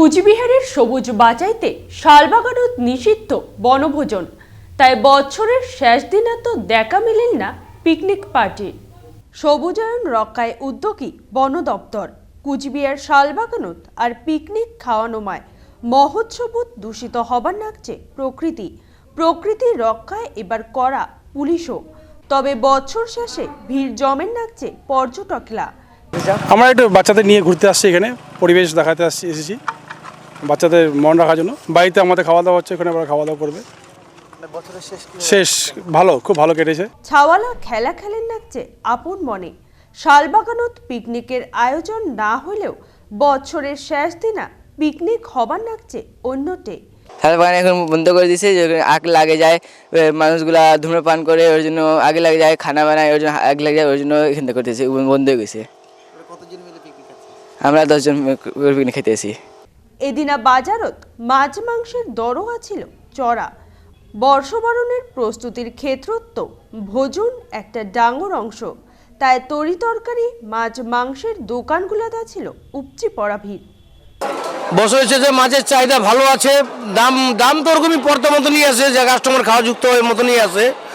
কুচবিহারের সবুজ বাঁচাইতে শালবাগানত নিষিদ্ধ বনভোজন। তাই বছরের শেষ দিনে তো দেখা মিলেন না পিকনিক পার্টি। সবুজায়ন রক্ষায় উদ্যোগী বন দপ্তর, কুচবিহার শালবাগানত আর পিকনিক খাওয়ানোমায় মহোৎসবত দূষিত হবার নাকছে প্রকৃতি। প্রকৃতি রক্ষায় এবার করা পুলিশও। তবে বছর শেষে ভিড় জমেন নাকছে পর্যটকরা আমরা একটু বাচ্চাদের নিয়ে ঘুরতে আসছি এখানে, পরিবেশ দেখাতে আসছি, এসেছি। বাচ্চাদের মন রাখার জন্য। বাড়িতে আমাদের খাওয়া দাওয়া হচ্ছে এখানে ওরা খাওয়া দাওয়া করবে শেষ ভালো খুব ভালো কেটেছে। ছাওয়ালা খেলা খেলেন নাচছে আপন মনে। শালবাগানত পিকনিকের আয়োজন না হলেও বছরের শেষ দিনা পিকনিক হবার নাচছে অন্যটে। শাল বাগান এখন বন্ধ করে দিয়েছে যে আগ লাগে যায় মানুষগুলা ধূম্রপান করে ওর জন্য আগে লাগে যায় খানা বানায় ওর জন্য আগ লাগে যায় ওর জন্য এখান থেকে করতেছে বন্ধ হয়ে গেছে। আমরা দশজন পিকনিক খেতে এসি এদিনা বাজারত মাছ মাংসের দরও আছিল চড়া। বর্ষবরণের প্রস্তুতির ক্ষেত্রত্ব ভোজন একটা ডাঙর অংশ। তাই তরি তরকারি, মাছ মাংসের দোকানগুলোতে ছিল উপচি পড়া ভিড়। বছর শেষে মাছের চাহিদা ভালো আছে, দাম দাম তো ওরকমই পড়তে মতনই আছে, যে কাস্টমার খাওয়া যুক্ত ওই মতনই আছে।